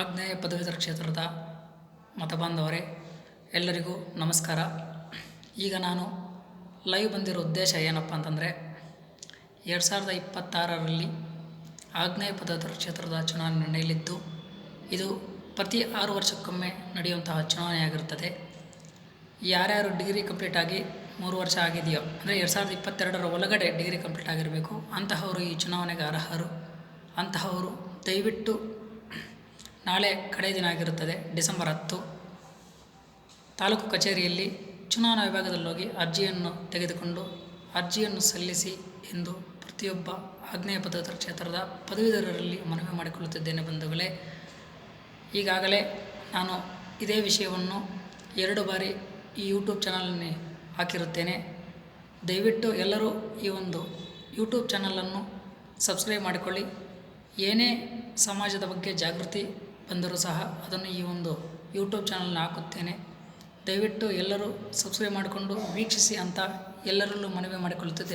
ಆಗ್ನೇಯ ಪದವೀಧರ ಕ್ಷೇತ್ರದ ಮತಬಾಂಧವರೇ, ಎಲ್ಲರಿಗೂ ನಮಸ್ಕಾರ. ಈಗ ನಾನು ಲೈವ್ ಬಂದಿರೋ ಉದ್ದೇಶ ಏನಪ್ಪ ಅಂತಂದರೆ, ಎರಡು ಸಾವಿರದ ಇಪ್ಪತ್ತಾರರಲ್ಲಿ ಆಗ್ನೇಯ ಪದವೀಧರ ಕ್ಷೇತ್ರದ ಚುನಾವಣೆ ನಡೆಯಲಿದ್ದು, ಇದು ಪ್ರತಿ ಆರು ವರ್ಷಕ್ಕೊಮ್ಮೆ ನಡೆಯುವಂತಹ ಚುನಾವಣೆಯಾಗಿರುತ್ತದೆ ಯಾರ್ಯಾರು ಡಿಗ್ರಿ ಕಂಪ್ಲೀಟ್ ಆಗಿ ಮೂರು ವರ್ಷ ಆಗಿದೆಯೋ, ಅಂದರೆ ಎರಡು ಸಾವಿರದ ಇಪ್ಪತ್ತೆರಡರ ಒಳಗಡೆ ಡಿಗ್ರಿ ಕಂಪ್ಲೀಟ್ ಆಗಿರಬೇಕು, ಅಂತಹವರು ಈ ಚುನಾವಣೆಗೆ ಅರ್ಹರು. ಅಂತಹವರು ದಯವಿಟ್ಟು ನಾಳೆ ಕಡೆ ದಿನ ಆಗಿರುತ್ತದೆ. ಡಿಸೆಂಬರ್ ಹತ್ತು. ತಾಲೂಕು ಕಚೇರಿಯಲ್ಲಿ ಚುನಾವಣಾ ವಿಭಾಗದಲ್ಲಿ ಹೋಗಿ ಅರ್ಜಿಯನ್ನು ತೆಗೆದುಕೊಂಡು ಅರ್ಜಿಯನ್ನು ಸಲ್ಲಿಸಿ ಎಂದು ಪ್ರತಿಯೊಬ್ಬ ಆಗ್ನೇಯ ಪದವೀಧರ ಕ್ಷೇತ್ರದ ಪದವೀಧರರಲ್ಲಿ ಮನವಿ ಮಾಡಿಕೊಳ್ಳುತ್ತಿದ್ದೇನೆ ಬಂಧುಗಳೇ. ಈಗಾಗಲೇ ನಾನು ಇದೇ ವಿಷಯವನ್ನು ಎರಡು ಬಾರಿ ಈ ಯೂಟ್ಯೂಬ್ ಚಾನಲನ್ನೇ ಹಾಕಿರುತ್ತೇನೆ. ದಯವಿಟ್ಟು ಎಲ್ಲರೂ ಈ ಒಂದು ಯೂಟ್ಯೂಬ್ ಚಾನಲನ್ನು ಸಬ್ಸ್ಕ್ರೈಬ್ ಮಾಡಿಕೊಳ್ಳಿ. ಏನೇ ಸಮಾಜದ ಬಗ್ಗೆ ಜಾಗೃತಿ ಬಂದರೂ ಸಹ ಅದನ್ನು ಈ ಒಂದು ಯೂಟ್ಯೂಬ್ ಚಾನಲ್ನ ಹಾಕುತ್ತೇನೆ. ದಯವಿಟ್ಟು ಎಲ್ಲರೂ ಸಬ್ಸ್ಕ್ರೈಬ್ ಮಾಡಿಕೊಂಡು, ವೀಕ್ಷಿಸಿ ಅಂತ ಎಲ್ಲರಲ್ಲೂ ಮನವಿ ಮಾಡಿಕೊಳ್ಳುತ್ತಿದ್ದೇನೆ.